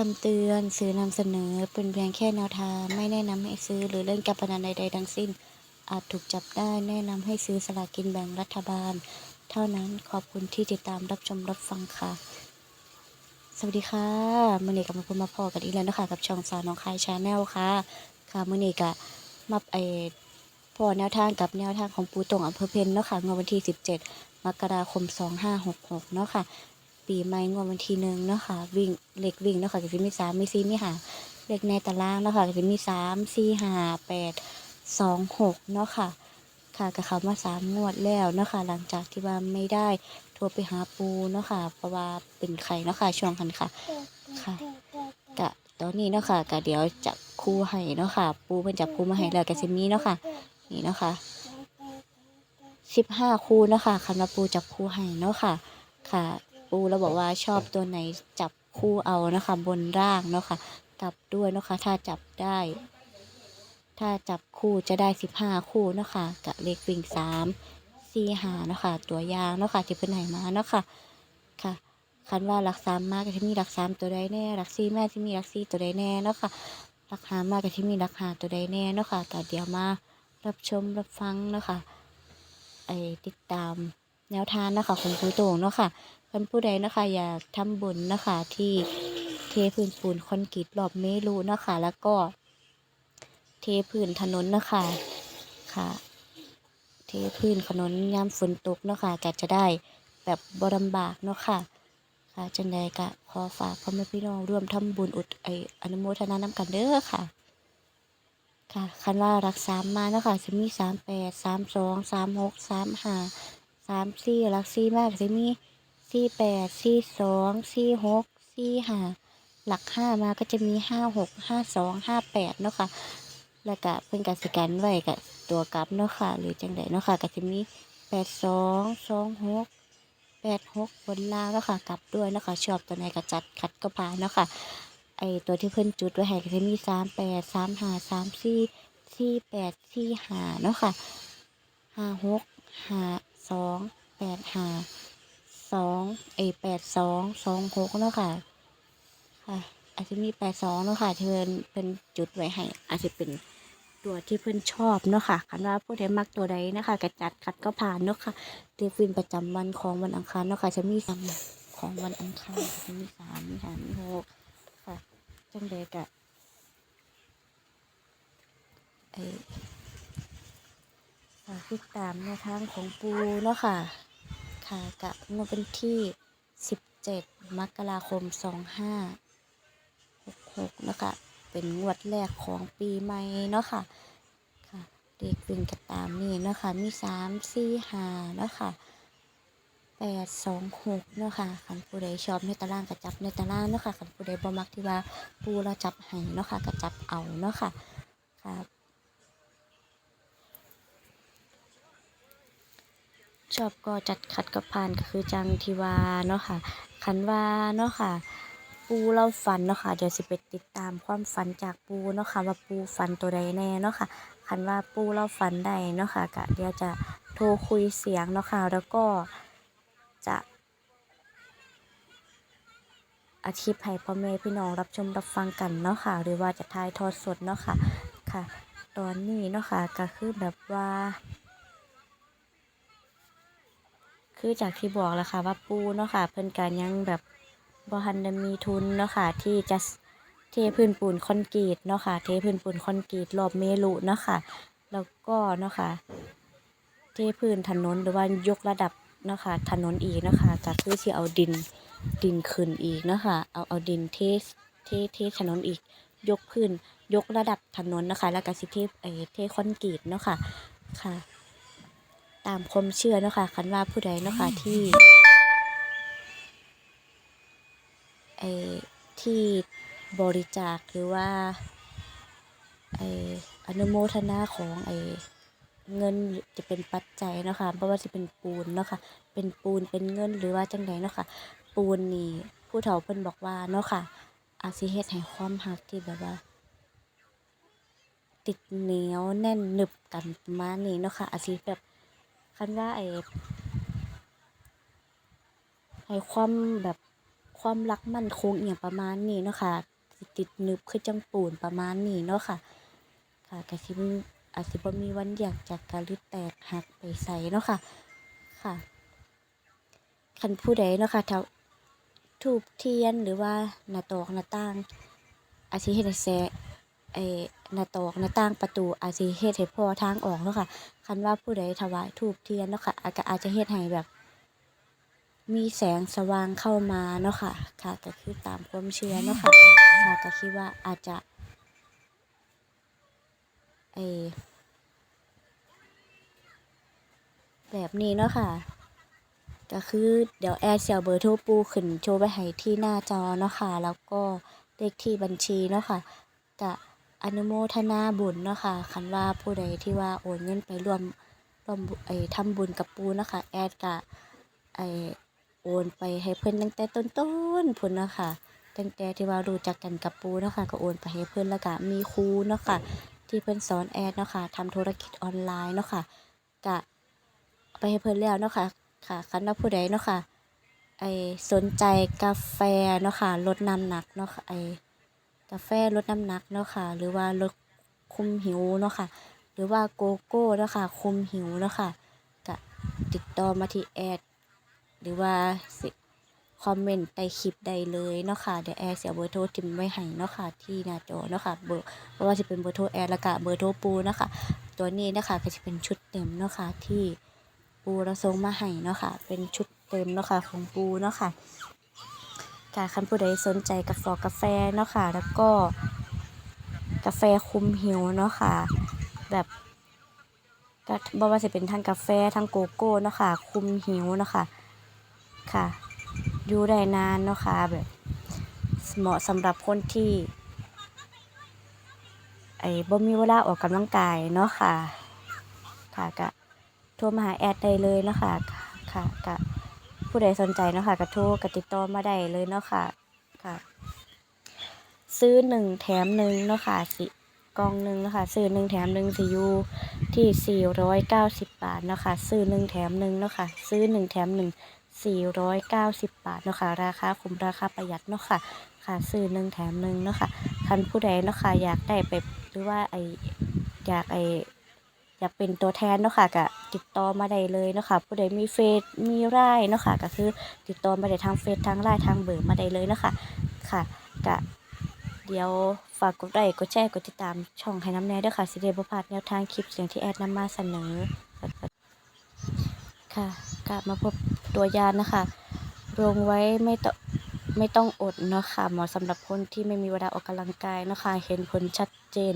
คำเตือนสื่อนำเสนอเป็นเพียงแค่แนวทาง ไม่แนะนำให้ซื้อหรือเล่นการพนันใดๆทั้งสิ้น อาจถูกจับได้แนะนำให้ซื้อสลากกินแบ่งรัฐบาล เท่านั้นขอบคุณที่ติดตามรับชมรับฟังค่ะ สวัสดีค่ะมื่อนี้กับมาพูมาพอกันอีกแล้วนะคะกับช่องสาวน้องคายชาแนลค่ะ ค่ะมื่อนี้ก็มาไอพอแนวทางกับแนวทางของปูตรงอำเภอเพนเนาะค่ะงวดวันที่ 17 มกราคม 2566 เนาะค่ะ ปีใหม่งวดวันที่หนึ่งเนาะค่ะวิ่งเลขวิ่งเนาะค่ะก็จะมีสามมีสี่มีห้าเลขในตารางเนาะค่ะก็จะมีสามสี่ห้าแปดสองหกเนาะค่ะ ค่ะก็เขามาสามงวดแล้วเนาะค่ะหลังจากที่ว่าไม่ได้โทรไปหาปูเนาะค่ะ เพราะว่าเป็นไข่เนาะค่ะช่วงคันค่ะค่ะกะตอนนี้เนาะค่ะกะเดี๋ยวจับคู่ให้เนาะค่ะ ปูเพิ่นจับคู่มาให้แล้วกะสิมีเนาะค่ะ นี่เนาะค่ะสิบห้าคู่เนาะค่ะคันว่าปูจับคู่ให้เนาะค่ะ ค่ะ ปูเราบอกว่าชอบตัวไหนจับคู่เอานะคะ บนร่างเนาะค่ะกลับด้วยเนาะค่ะถ้าจับได้ ถ้าจับคู่จะได้สิบห้าคู่เนาะค่ะกะเลขวิ่งสามสี่หาเนาะค่ะตัวยางเนาะค่ะที่เพิ่นให้มาเนาะค่ะค่ะคันว่าหลักสามมากก็ที่มีหลักสามตัวใดแน่หลักสี่แม่ที่มีหลักสี่ตัวใดแน่เนาะค่ะหลักหามากก็ที่มีหลักหาตัวใดแน่เนาะค่ะแต่เดี๋ยวมารับชมรับฟังเนาะค่ะไอติดตาม แนวทางนะคะของครูโต่งเนาะค่ะเพิ่นผู้ใดเนาะคะอยากทำบุญนะคะที่เทพื้นปูนคอนกรีตรอบเมรูเนาะค่ะแล้วก็ เทพื้นถนนเนาะค่ะค่ะ เทพื้นถนนยามฝนตกเนาะค่ะก็จะได้แบบบ่ลำบากเนาะค่ะค่ะจังใดก็ขอฝากพ่อแม่พี่น้องร่วมทำบุญอุดไออนุโมทนาน้ำกันเด้อค่ะค่ะคันว่ารักสามมาเนาะค่ะจะมีสามแปดสามสองสามหกสามห้า สามสี่รักสี่มากจะมีสี่แปดสี่สองสี่หกสี่ห้าหลักห้ามาก็จะมีห้าหกห้าสองห้าแปดเนาะค่ะแล้วก็เพิ่นการสิกันไว้กับตัวกลับเนาะค่ะ หรือจังใดเนาะค่ะ ก็จะมีแปดสองสองหกแปดหกบนล่างแล้วค่ะ กลับด้วยแล้วค่ะ ชอบตัวไหนก็จัดขัดก็พาเนาะค่ะไอตัวที่เพิ่นจุดไว้ให้ก็จะมีสามแปดสามห้าสามสี่สี่แปดสี่ห้าเนาะค่ะห้าหกห้า สองแปดห้าสองไอแปดสองสองหกเนาะค่ะ ค่ะ อาจจะมีแปดสองเนาะค่ะที่เพิ่นเป็นจุดไว้ให้อาจจะเป็นตัวที่เพิ่อนชอบเนาะค่ะคันว่าผู้ใดมักตัวใดนะคะก็จัดขัดก็ผ่านเนาะค่ะเรียกวินประจำวันของวันอังคารเนาะค่ะจะมีสามของวันอังคารจะมีสามมีสามมีหกค่ะจังเด็กอะไอ ฝากติดตามแนวทางของปูเนาะค่ะ ค่ะกะงวดเป็นที่สิบเจ็ดมกราคมสองห้าหกหกนะคะเป็นงวดแรกของปีใหม่เนาะค่ะ ค่ะ เด็กวิ่งกระตามนี่เนาะค่ะ มีสามสี่ห้าเนาะค่ะแปดสองหกเนาะค่ะขันผู้ใดชอบในตารางกระจับในตารางเนาะค่ะขันผู้ใดบ่มักที่ว่าปูเราจับให้เนาะค่ะกระจับเอาเนาะค่ะครับ ชอบก็จัดขัดกับผ่านก็คือจังทีวาเนาะค่ะคันว่าเนาะค่ะ ปูเราฝันเนาะค่ะเดี๋ยวสิไปติดตามความฝันจากปูเนาะค่ะว่าปูฝันตัวใดแน่เนาะค่ะคันว่าปูเราฝันได้เนาะค่ะก็เดี๋ยวจะโทรคุยเสียงเนาะค่ะแล้วก็จะอาชีพให้พ่อแม่พี่น้องรับชมรับฟังกันเนาะค่ะ หรือว่าจะถ่ายทอดสดเนาะค่ะค่ะ ตอนนี้เนาะค่ะก็คือแบบว่า คือจากที่บอกแล้วค่ะว่าปูเนาะค่ะ เพิ่นการยังแบบบ่ทันได้มีทุนเนาะค่ะ ที่จะเทพื้นปูนคอนกรีตเนาะค่ะ เทพื้นปูนคอนกรีตรอบเมรุเนาะค่ะ แล้วก็เนาะค่ะ เทพื้นถนนหรือว่ายกระดับเนาะค่ะ ถนนอีกเนาะค่ะก็คือสิเอาดินดินขึ้นอีกเนาะค่ะเอาเอาดินเทเทเทถนนอีก ยกพื้นยกระดับถนนนะคะ แล้วก็สิเทไอเทคอนกรีตเนาะค่ะค่ะ ตามความเชื่อเนาะค่ะคันว่าผู้ใดเนาะค่ะที่ไอที่บริจาคหรือว่าไออนุโมทนาของไอเงินจะเป็นปัจจัยเนาะค่ะเพราะว่าจะเป็นปูนเนาะค่ะเป็นปูนเป็นเงินหรือว่าจังไดเนาะค่ะปูนนี่ผู้เฒ่าเพิ่นบอกว่าเนาะค่ะ อาจสิเฮ็ดให้ความรักที่แบบว่า ติดเหนียวแน่นหนึบกันประมาณนี้เนาะค่ะอาจสิแบบ คันว่าไอ้ให้ความแบบความรักมั่นคงอย่างประมาณนี้เนาะค่ะติดนึบคือจังปูนประมาณนี้เนาะค่ะ ค่ะก็สิบอาจสิบ่มีวันอยากจากกันหรือแตกหักไปไสเนาะค่ะค่ะคันผู้ใดเนาะค่ะถ้าทูบเทียนหรือว่าหน้าตอกหน้าต่างอาจสิเฮ็ดให้แส ไอ้หน้าตอกหน้าต่างประตูอาจสิเฮ็ดให้พอทางออกเนาะค่ะ คันว่าผู้ใดถวายธูปเทียนเนาะค่ะอาจก็อาจจะเฮ็ดให้แบบ มีแสงสว่างเข้ามาเนาะค่ะ ค่ะก็คือตามความเชื่อเนาะค่ะค่ะก็คิดว่าอาจจะไอแบบนี้เนาะค่ะ ก็คือเดี๋ยวแอดสิเอาเบอร์โทรปูขึ้นโชว์ไว้ให้ที่หน้าจอเนาะค่ะ แล้วก็เลขที่บัญชีเนาะค่ะก็ อนุโมทนาบุญเนาะค่ะคันว่าผู้ใดที่ว่าโอนเงินไปร่วมร่วมไอ้ทำบุญกับปูเนาะค่ะแอดก็ไอโอนไปให้เพิ่อนตั้งแต่ต้นๆพุ่นเนาะค่ะตั้งแต่ที่ว่ารู้จักกันกับปูเนาะค่ะก็โอนไปให้เพิ่อนแล้วก็มีครูเนาะค่ะที่เพิ่อนสอนแอดเนาะค่ะทำธุรกิจออนไลน์เนาะค่ะก็เอาไปให้เพิ่อนแล้วเนาะค่ะค่ะคันว่าผู้ใดเนาะค่ะไอสนใจกาแฟเนาะค่ะลดน้ำหนักเนาะค่ะไอ กาแฟลดน้ำหนักเนาะค่ะ หรือว่าลดคุมหิวเนาะค่ะ หรือว่าโกโก้เนาะค่ะ คุมหิวเนาะค่ะก็ติดต่อมาที่แอด หรือว่าสิคอมเมนต์ใต้คลิปได้เลยเนาะค่ะ เดี๋ยวแอดเสียเบอร์โทรทิมไว้ให้เนาะค่ะ ที่หน้าจอเนาะค่ะ เบอร์เพราะว่าจะเป็นเบอร์โทรแอดแล้วก็เบอร์โทรปูเนาะค่ะ ตัวนี้นะคะก็จะเป็นชุดเต็มเนาะค่ะ ที่ปูเราส่งมาให้เนาะค่ะ เป็นชุดเต็มเนาะค่ะ ของปูเนาะค่ะ กาคันผู้ใดสนใจกาแฟกาแฟเนาะค่ะ แล้วก็กาแฟคุมหิวเนาะค่ะ แบบก็บ่ว่าจะเป็นทั้งกาแฟทั้งโกโก้เนาะค่ะ คุมหิวเนาะค่ะ ค่ะ อยู่ได้นานเนาะค่ะแบบเหมาะสำหรับคนที่ ไอ้บ่มีเวลาออกกำลังกายเนาะค่ะ ค่ะก็โทรมาหาแอดได้เลยเนาะค่ะ ค่ะก็ ผู้ใดสนใจเนาะค่ะก็โทรก็ติดต่อมาได้เลยเนาะค่ะค่ะ ซื้อหนึ่งแถมหนึ่งเนาะค่ะสิกล่องหนึ่งเนาะค่ะซื้อหนึ่งแถมหนึ่งสิอยู่ที่สี่ร้อยเก้าสิบบาทเนาะค่ะซื้อหนึ่งแถมหนึ่งเนาะค่ะซื้อหนึ่งแถมหนึ่งสี่ร้อยเก้าสิบบาทเนาะค่ะราคาคุ้มราคาประหยัดเนาะค่ะ ค่ะซื้อหนึ่งแถมหนึ่งเนาะค่ะคันผู้ใดเนาะค่ะอยากได้ไปหรือว่าไออยากไอ อยากเป็นตัวแทนเนาะค่ะก็ติดต่อมาได้เลยเนาะค่ะผู้ใดมีเฟซมีไลน์เนาะค่ะก็คือติดต่อมาได้ทางเฟซทางไลน์ทางเบอร์มาได้เลยเนาะค่ะค่ะก็เดี๋ยวฝากกดไลค์กดแชร์กดติดตามช่องให้น้ำแน่ด้วยค่ะสิเดบพาดแนวทางคลิปเสียงที่แอดนำมาเสนอค่ะกลับมาพบตัวยานนะคะลงไว้ไม่ต้องไม่ต้องอดเนาะค่ะเหมาะสำหรับคนที่ไม่มีเวลาออกกำลังกายเนาะค่ะเห็นผลชัดเจน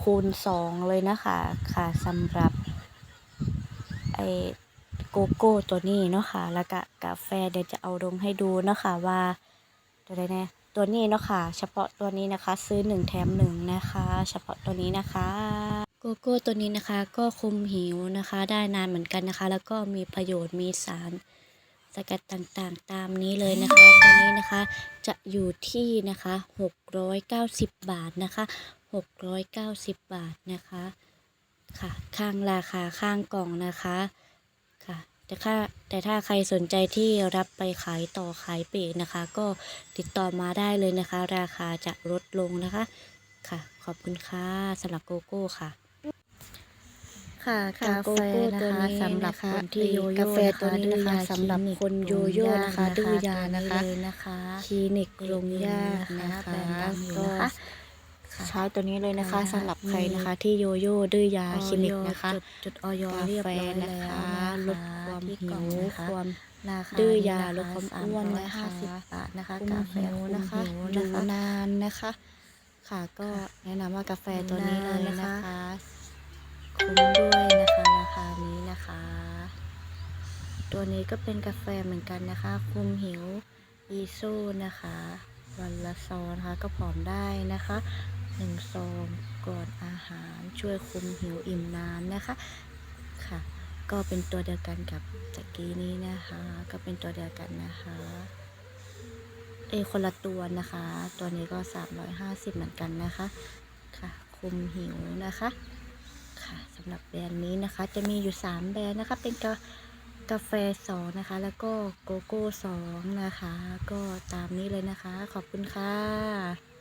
คูณสองเลยนะคะค่ะสำหรับไอโกโก้ตัวนี้เนาะค่ะแล้วก็กาแฟเดี๋ยวจะเอาลงให้ดูเนาะค่ะว่าตัวใดน่ตัวนี้เนาะค่ะเฉพาะตัวนี้นะคะซื้อหนึ่งแถมหนึ่งนะคะ เฉพาะตัวนี้นะคะโกโก้ตัวนี้นะคะก็คุมหิวนะคะ ได้นานเหมือนกันนะคะ แล้วก็มีประโยชน์มีสารสกัดต่างๆ ตามนี้เลยนะคะตัวนี้นะคะจะอยู่ที่นะคะ 690 บาทนะคะ 690 บาทนะคะค่ะข้างราคาข้างกล่องนะคะค่ะแต่ถ้าแต่ถ้าใครสนใจที่รับไปขายต่อขายปลีกนะคะ ก็ติดต่อมาได้เลยนะคะ ราคาจะลดลงนะคะค่ะ ขอบคุณค่ะสำหรับโกโก้ค่ะค่ะค่ะกาแฟโกโก้ตัวนะคะนี้สำหรับนะคะคนที่โยโย่กาแฟตัวนี้นะคะดื้อยาสำหรับคนโยโย่นะคะคลินิกดื้อยานะคะเลยนะคะคลินิกลงยานะนะคะคะแบรนด์ดังอยู่ก็นะ คะใช้ตัวนี้เลยนะคะค่ะสำหรับใครนะคะที่โยโย่ดื้อยาคลินิกนะคะจุดจุดออยกาเรียบแฟร้อยนะแล้วคะนะคะลดความที่หิกล่องวนะคะความราคาดื้อยานี่ลดความอ้วนนะคะ350บาทนะคะคุมกาแฟหิวนะคะคุมหิวดูนะคะนานนะคะ ค่ะก็แนะนำว่ากาแฟตัวนี้เลยดูนานนะนะคะคะคุ้มด้วยนะคะราคานี้นะคะ ตัวนี้ก็เป็นกาแฟเหมือนกันนะคะคุมหิวอีโซนะคะวันละซองนะคะก็ผอมได้นะคะ หนึ่งซองก่อนอาหารช่วยคุมหิวอิ่มนานนะคะค่ะ ก็เป็นตัวเดียวกันกับตะกี้นี้นะคะ ก็เป็นตัวเดียวกันนะคะเอยคนละตัวนะคะ ตัวนี้ก็ 350 เหมือนกันนะคะค่ะ คุมหิวนะคะค่ะสำหรับแบรนด์นี้นะคะจะมีอยู่ 3 แบรนด์นะคะ เป็นกากาแฟสองนะคะ แล้วก็โกโก้สองนะคะ ก็ตามนี้เลยนะคะ ขอบคุณค่ะ